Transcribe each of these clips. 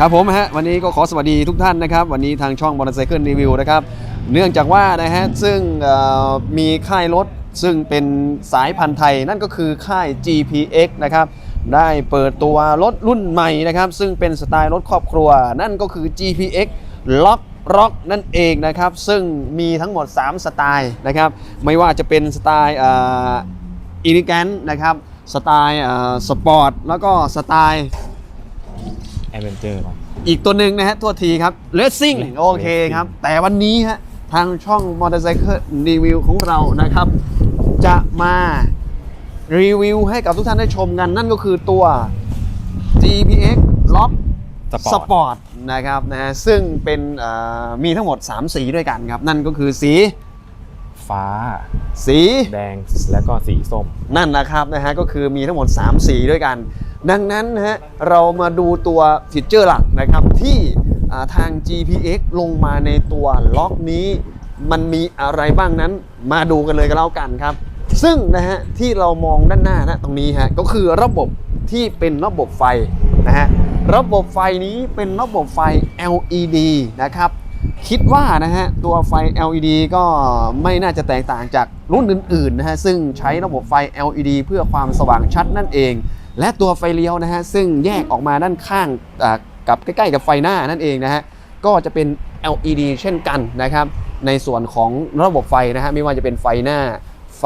ครับผมฮะวันนี้ก็ขอสวัสดีทุกท่านนะครับ วันนี้ทางช่อง Motorcycle Review นะครับ เนื่องจากว่านะฮะซึ่งมีค่ายรถซึ่งเป็นสายพันธุ์ไทยนั่นก็คือค่าย GPX นะครับได้เปิดตัวรถรุ่นใหม่นะครับ ซึ่งเป็นสไตล์รถครอบครัว นั่นก็คือ GPX ล็อกร็อกนั่นเองนะครับ ซึ่งมีทั้งหมด 3 สไตล์นะครับ ไม่ว่าจะเป็นสไตล์อิลิแกนนะครับสไตล์สปอร์ตแล้วก็สไตล์ แอดเวนเจอร์มา อีกตัวหนึ่งนะฮะตัวทีครับ Racing โอเคครับ แต่วันนี้ฮะทางช่อง Motorcycle Review ของเรานะครับ จะมารีวิวให้กับทุกท่านได้ชมกัน นั่นก็คือตัว GPX Lock สปอร์ต Sport นะครับนะฮะซึ่งเป็นเอ่อมีทั้งหมด 3 สีด้วยกันครับ นั่นก็คือสีฟ้า สี แดงแล้วก็สีส้ม นั่นนะครับนะฮะก็คือมีทั้งหมด 3 สีด้วยกัน ดังนั้นนะฮะเรามาดูตัวฟีเจอร์หลักนะครับที่ทาง GPX ลงมาในตัวล็อกนี้มันมีอะไรบ้างนั้นมาดูกันเลยก็แล้วกันครับ ซึ่งนะฮะที่เรามองด้านหน้านะตรงนี้ฮะก็คือระบบที่เป็นระบบไฟนะฮะระบบไฟนี้เป็นระบบไฟ LED นะครับคิดว่านะฮะตัวไฟ LED ก็ไม่น่าจะแตกต่างจากรุ่นอื่นๆนะฮะซึ่งใช้ระบบไฟ LED เพื่อความสว่างชัดนั่นเอง และตัวไฟเลี้ยวนะฮะซึ่งแยกออกมาด้านข้างกับใกล้ๆกับไฟหน้านั่นเองนะฮะก็จะเป็น LED เช่นกันนะครับในส่วนของระบบไฟนะฮะไม่ว่าจะเป็นไฟหน้า ไฟ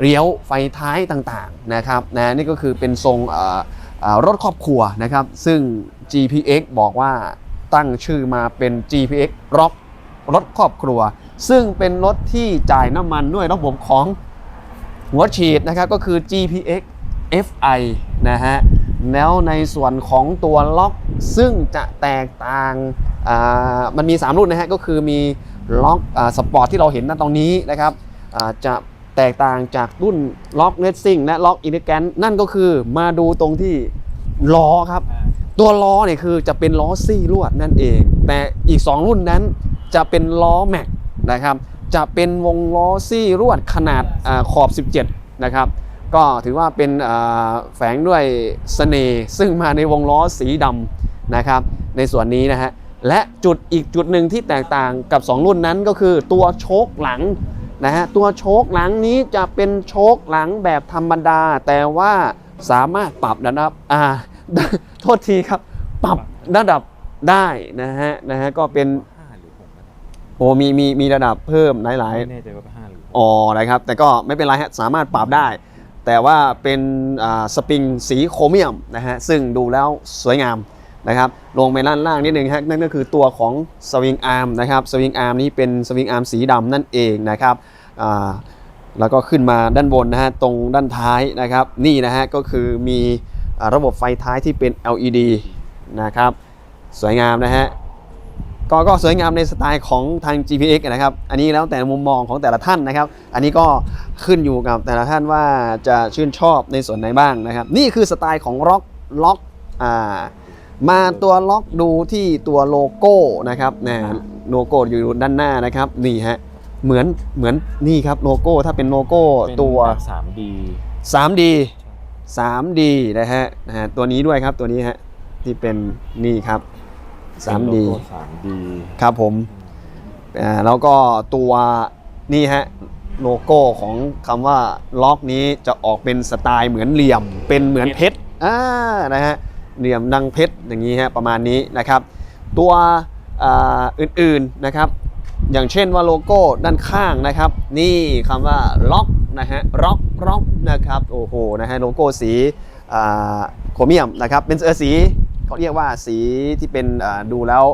เลี้ยวไฟท้ายต่างๆนะครับนะนี่ก็คือเป็นทรงรถครอบครัวนะครับซึ่ง GPX บอกว่าตั้งชื่อมาเป็น GPX Rock รถครอบครัว ซึ่งเป็นรถที่จ่ายน้ำมันด้วยระบบของหัวฉีดนะครับก็คือ GPX FI นะฮะแล้วในส่วนของตัวล็อกซึ่งจะแตกต่างอ่ามันมี 3 รุ่นนะฮะก็คือมีล็อกสปอร์ตที่เราเห็นณตรงนี้นะครับอ่าจะแตกต่างจากรุ่นล็อกเลสซิ่งและล็อกอินเ g แกนนั่นก็คือมาดูตรงที่ล้อครับ ตัวล้อเนี่ยคือจะเป็นล้อซี่ลวดนั่นเอง แต่อีก 2 รุ่นนั้นจะเป็นล้อแม็กนะครับจะเป็นวงล้อซี่ลวดขนาดอาขอบ 17 นะครับ ก็ถือว่าเป็นอ่าแฝงด้วยเสน่ห์ซึ่งมาในวงล้อสีดำนะครับในส่วนนี้นะฮะและจุดอีกจุดหนึ่งที่แตกต่างกับ 2 รุ่นนั้นก็คือตัวโชคหลังนะฮะตัวโชคหลังนี้จะเป็นโชคหลังแบบธรรมดา แต่ว่าสามารถปรับระดับอ่าโทษทีครับ ปรับระดับได้นะฮะนะฮะก็เป็นห้าหรือหกนะโอ้มีมีมีระดับเพิ่มหลายไม่แน่ใจว่าห้าหรือหกๆอ๋อนะครับแต่ก็ไม่เป็นไรฮะสามารถปรับได้ แต่ว่าเป็นสปริงสีโครเมียมนะฮะซึ่งดูแล้วสวยงามนะครับลงไปด้านล่างนิดนึงฮะนั่นก็คือตัวของสวิงอาร์มนะครับสวิงอาร์มนี้เป็นสวิงอาร์มสีดำนั่นเองนะครับแล้วก็ขึ้นมาด้านบนนะฮะตรงด้านท้ายนะครับนี่นะฮะก็คือมีอระบบไฟท้ายที่เป็น LED นะครับสวยงามนะฮะ ก็ก็สวยงามในสไตล์ของทาง GPX นะครับ อันนี้แล้วแต่มุมมองของแต่ละท่านนะครับ อันนี้ก็ขึ้นอยู่กับแต่ละท่านว่าจะชื่นชอบในส่วนไหนบ้างนะครับ นี่คือสไตล์ของล็อกล็อกอ่ามาตัวล็อกดูที่ตัวโลโก้นะครับนะโลโก้อยู่ด้านหน้านะครับนี่ฮะเหมือนเหมือนนี่ครับโลโก้ถ้าเป็นโลโก้เป็นตัวสามดี 3D 3D นะฮะนะฮะตัวนี้ด้วยครับตัวนี้ฮะที่เป็นนี่ครับ 3D สามดีครับผมอ่าแล้วก็ตัวนี่ฮะโลโก้ของคำว่าล็อกนี้จะออกเป็นสไตล์เหมือนเหลี่ยม เป็นเหมือนเพชรอ่านะฮะเหลี่ยมดังเพชรอย่างนี้ฮะประมาณนี้นะครับ ตัวอ่าอื่นๆนะครับ อย่างเช่นว่าโลโก้ด้านข้างนะครับ นี่คำว่าล็อกนะฮะล็อกล็อกนะครับโอ้โหนะฮะโลโก้สีอ่าโครเมียมนะครับเป็นเออสี เขาเรียกว่าสีที่เป็นดูแล้ว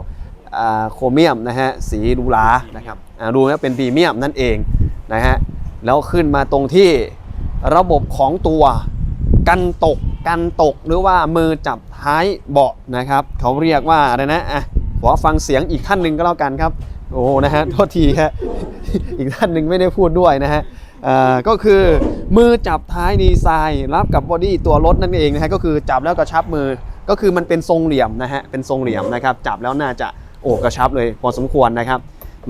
โครเมียมนะฮะสีดูหรานะครับดูแล้วเป็นพรีเมียมนั่นเองนะฮะแล้วขึ้นมาตรงที่ระบบของตัวกันตกกันตกหรือว่ามือจับท้ายเบาะนะครับ เขาเรียกว่าอะไรนะอะขอฟังเสียงอีกท่านหนึ่งก็แล้วกันครับ โอ้นะฮะโทษทีครับอีกท่านหนึ่งไม่ได้พูดด้วยนะฮะก็คือมือจับท้ายดีไซน์รับกับบอดี้ตัวรถนั่นเองนะฮะก็คือจับแล้วกระชับมือ ก็คือมันเป็นทรงเหลี่ยมนะฮะเป็นทรงเหลี่ยมนะครับจับแล้วน่าจะโอ้กระชับเลยพอสมควรนะครับ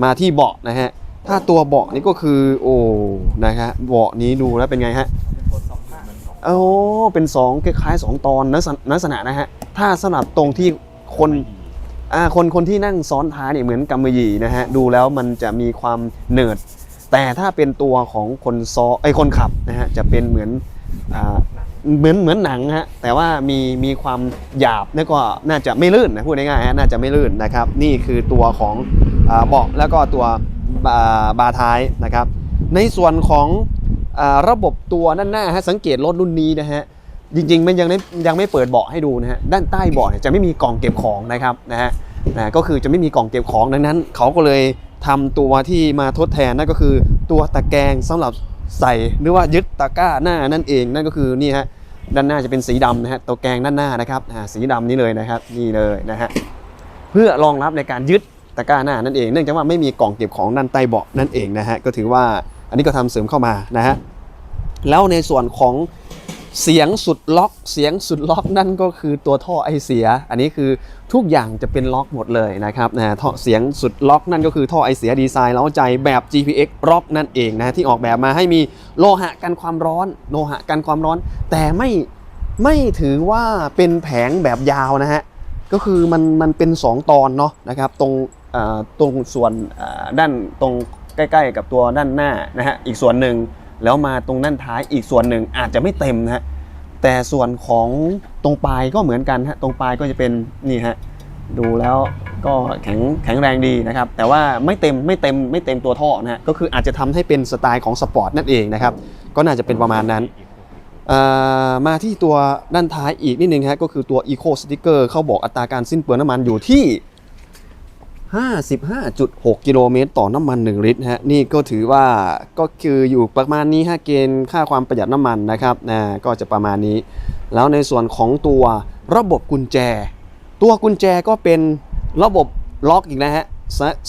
มาที่เบาะนะฮะถ้าตัวเบาะนี่ก็คือโอ้นะฮะเบาะนี้ดูแล้วเป็นไงฮะโอ้เป็นสองคล้ายๆสองตอนลักษณะลักษณะนะฮะถ้าสนับตรงที่คนอ่าคนคนที่นั่งซ้อนท้ายเนี่ยเหมือนกำมะหยี่นะฮะดูแล้วมันจะมีความเนิร์ดแต่ถ้าเป็นตัวของคนซ้อไอคนขับนะฮะจะเป็นเหมือนอ่า เหมือนเหมือนหนังฮะแต่ว่ามีมีความหยาบแล้วก็น่าจะไม่ลื่นนะพูดง่ายๆฮะน่าจะไม่ลื่นนะครับ นี่คือตัวของเบาะแล้วก็ตัวบาบาร์ท้ายนะครับ ในส่วนของอระบบตัวด้านหน้าฮะสังเกตรถรุ่นนี้นะฮะจริงๆ มันยังไม่ยังไม่เปิดเบาะให้ดูนะฮะด้านใต้เบาะเนี่ยจะไม่มีกล่องเก็บของนะครับนะฮะนะก็คือจะไม่มีกล่องเก็บของดังนั้น เขาก็เลยทำตัวที่มาทดแทนนั่นก็คือตัวตะแกรงสำหรับ ใส่หรือว่ายึดตะกร้าหน้านั่นเอง นั่นก็คือนี่ฮะด้านหน้าจะเป็นสีดำนะฮะตัวแกงด้านหน้านะครับสีดำนี้เลยนะครับนี่เลยนะฮะเพื่อรองรับในการยึดตะกร้าหน้านั่นเอง เนื่องจากว่าไม่มีกล่องเก็บของด้านใต้เบาะนั่นเองนะฮะก็ถือว่าอันนี้ก็ทำเสริมเข้ามานะฮะแล้วในส่วนของ เสียงสุดล็อก เสียงสุดล็อกนั่นก็คือตัวท่อไอเสีย อันนี้คือทุกอย่างจะเป็นล็อกหมดเลยนะครับนะท่อเสียงสุดล็อกนั่นก็คือท่อไอเสียดีไซน์เล้าใจแบบ GPX ล็อกนั่นเองนะที่ออกแบบมาให้มีโลหะกันความร้อน โลหะกันความร้อน แต่ไม่ไม่ถือว่าเป็นแผงแบบยาวนะฮะก็คือมันมันเป็น 2 ตอนเนาะนะครับตรงตรงส่วนด้านตรงใกล้ ๆ กับตัวด้านหน้านะฮะอีกส่วนหนึ่ง แล้วมาตรงด้านท้ายอีกส่วนหนึ่งอาจจะไม่เต็มนะฮะแต่ส่วนของตรงปลายก็เหมือนกันฮะตรงปลายก็จะเป็นนี่ฮะดูแล้วก็แข็งแข็งแรงดีนะครับ แต่ว่าไม่เต็มไม่เต็มไม่เต็มตัวท่อนะฮะก็คืออาจจะทำให้เป็นสไตล์ของสปอร์ตนั่นเองนะครับ ก็น่าจะเป็นประมาณนั้นอ่อมาที่ตัวด้านท้ายอีกนิดนึงฮะก็คือตัว Eco Sticker เขาบอกอัตราการสิ้นเปลืองน้ำมันอยู่ที่ 55.6 กิโลเมตรต่อน้ำมัน 1 ลิตรฮะนี่ก็ถือว่าก็คืออยู่ประมาณนี้ฮะเกณฑ์ค่าความประหยัดน้ำมันนะครับนะก็จะประมาณนี้ แล้วในส่วนของตัวระบบกุญแจ ตัวกุญแจก็เป็นระบบล็อกอีกนะฮะ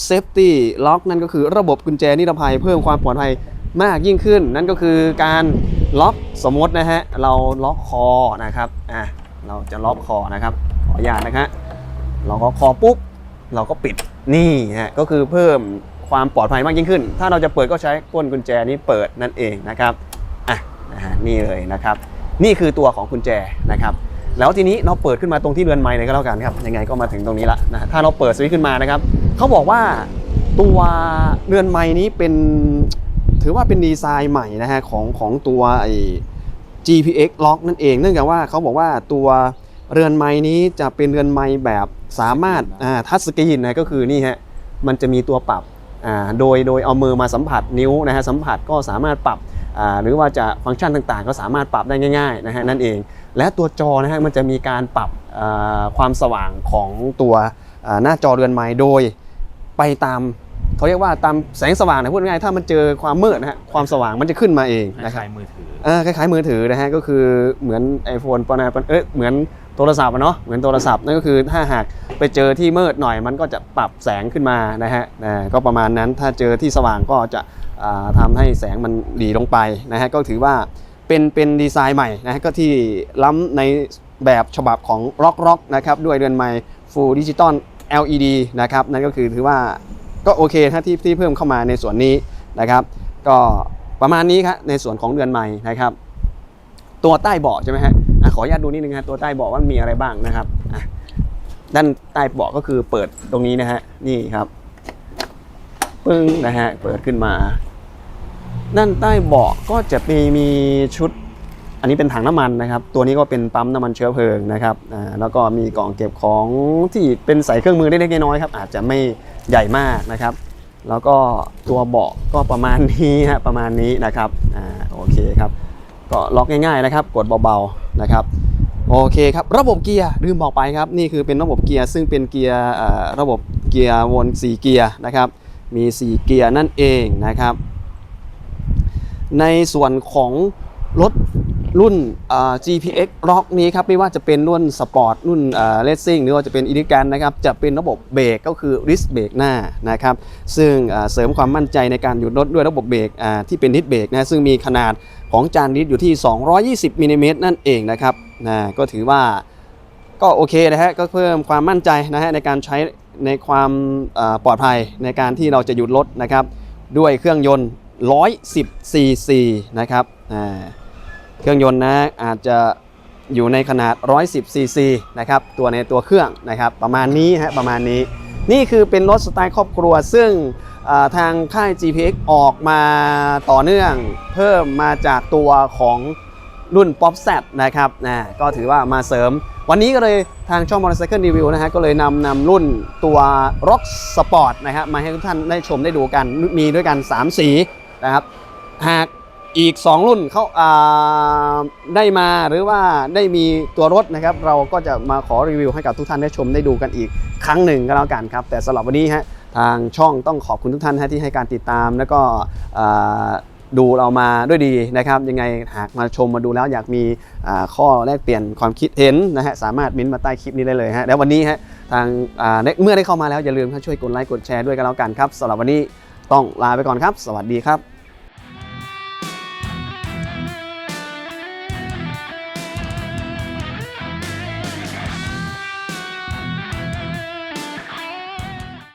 เซฟตี้ล็อกนั่นก็คือระบบกุญแจนิรภัยเพิ่มความปลอดภัยมากยิ่งขึ้น นั่นก็คือการล็อกสมมตินะฮะเราล็อกคอนะครับอะเราจะล็อกคอนะครับขออนุญาตนะฮะเราก็คอปุ๊บเราก็ปิด นี่ฮะก็คือเพิ่มความปลอดภัยมากยิ่งขึ้น ถ้าเราจะเปิดก็ใช้ก้นกุญแจนี้เปิดนั่นเองนะครับอะนะฮะนี่เลยนะครับ นี่คือตัวของกุญแจนะครับแล้วทีนี้เราเปิดขึ้นมาตรงที่เรือนไม้เลยก็แล้วกันครับยังไงก็มาถึงตรงนี้ละนะถ้าเราเปิดสวิตช์ขึ้นมานะครับเขาบอกว่าตัวเรือนไม้นี้เป็นถือว่าเป็นดีไซน์ใหม่นะฮะของของตัวไอ้ GPX Lock นั่นเอง เนื่องจากว่าเขาบอกว่าตัว เรือนไม้นี้จะเป็นเรือนไม้แบบสามารถอ่าทัชสกรีนนะก็คือนี่ฮะมันจะมีตัวปรับอ่าโดยโดยเอามือมาสัมผัสนิ้วนะฮะสัมผัสก็สามารถปรับอ่าหรือว่าจะฟังก์ชันต่างๆ ก็สามารถปรับได้ง่ายๆนะฮะนั่นเอง และตัวจอนะฮะมันจะมีการปรับอ่าความสว่างของตัวอ่าหน้าจอเรือนไม้โดยไปตามเขาเรียกว่าตามแสงสว่างนะพูดง่ายๆถ้ามันเจอความมืดนะฮะความสว่างมันจะขึ้นมาเองคนะครับล้ายๆมือถืออ่าคล้ายๆมือถือนะฮะก็คือเหมือน iPhone ปนาปนเอ้ยเหมือนโทรศัพท์อะเนาะเหมือนโทรศัพท์นั่นก็คือถ้าหากไปเจอที่มืดหน่อยมันก็จะปรับแสงขึ้นมานะฮะก็ประมาณนั้นถ้าเจอที่สว่างก็จะอ่าทำให้แสงมันดีลงไปนะฮะก็ถือว่าเป็นเป็นดีไซน์ใหม่นะฮะก็ที่ล้ำในแบบฉบับของ Rock Rock นะครับด้วยเรือนไม้ Full Digital LED นะครับนั่นก็คือถือว่าก็โอเคถ้าที่ที่เพิ่มเข้ามาในส่วนนี้นะครับ ก็ประมาณนี้ครับในส่วนของเรือนไม้นะครับ ตัวใต้เบาะใช่ไหมฮะ ขออนุญาตดูนิดนึงฮะตัวใต้เบาะว่ามีอะไรบ้างนะครับด้านใต้เบาะก็คือเปิดตรงนี้นะฮะนี่ครับปึ้งนะฮะเปิดขึ้นมา ด้านใต้เบาะก็จะมีมีชุด อันนี้เป็นถังน้ำมันนะครับ ตัวนี้ก็เป็นปั๊มน้ำมันเชื้อเพลิงนะครับอ่าแล้วก็มีกล่องเก็บของที่เป็นใส่เครื่องมือเล็กๆน้อยๆครับ อาจจะไม่ใหญ่มากนะครับ แล้วก็ตัวเบาะก็ประมาณนี้ฮะประมาณนี้นะครับอ่าโอเคครับ ก็ล็อกง่ายๆนะครับ กดเบาๆ นะครับโอเคครับระบบเกียร์ลืมบอกไปครับนี่คือเป็นระบบเกียร์ซึ่งเป็นเกียร์ระบบเกียร์วน4เกียร์นะครับมี 4 เกียร์นั่นเองนะครับ ในส่วนของรถ รุ่น GPX Rock นี้ครับไม่ว่าจะเป็นรุ่นสปอร์ตรุ่นเลสซิ่งหรือว่าจะเป็นอีลิกันนะครับจะเป็นระบบเบรกก็คือ Wrist เบรกหน้านะครับซึ่งเสริมความมั่นใจในการหยุดรถด้วยระบบเบรกที่เป็นดิสเบรกนะซึ่งมีขนาดของจานดิสอยู่ที่ 220มิลลิเมตรนั่นเองนะครับนะก็ถือว่าก็โอเคนะฮะก็เพิ่มความมั่นใจนะฮะในการใช้ในความปลอดภัยในการที่เราจะหยุดรถนะครับด้วยเครื่องยนต์110 cc นะครับอ่า เครื่องยนต์นะอาจจะอยู่ในขนาด 110 ซีซีนะครับตัวในตัวเครื่องนะครับประมาณนี้ฮะประมาณนี้ นี่คือเป็นรถสไตล์ครอบครัว ซึ่งทางค่าย GPX ออกมาต่อเนื่องเพิ่มมาจากตัวของรุ่น Pop Z นะครับนะก็ถือว่ามาเสริม วันนี้ก็เลยทางช่อง Motorcycle Review นะฮะก็เลยนำนำรุ่นตัว Rock Sport นะครับมาให้ทุกท่านได้ชมได้ดูกันมีด้วยกัน 3 สีนะครับหาก อีก 2 รุ่นเขาาได้มาหรือว่าได้มีตัวรถนะครับ เราก็จะมาขอรีวิวให้กับทุกท่านได้ชมได้ดูกันอีกครั้งหนึ่งก็แล้วกันครับ แต่สำหรับวันนี้ฮะทางช่องต้องขอบคุณทุกท่านที่ให้การติดตามแล้วก็ดูเรามาด้วยดีนะครับ ยังไงหากมาชมมาดูแล้วอยากมีข้อแลกเปลี่ยนความคิดเห็นนะฮะสามารถมิ้นต์มาใต้คลิปนี้ได้เลยฮะแล้ววันนี้ฮะทางเมื่อได้เข้ามาแล้วอย่าลืมช่วยกดไลค์กดแชร์ด้วยกันแล้วกันครับสำหรับวันนี้ต้องลาไปก่อนครับ สวัสดีครับ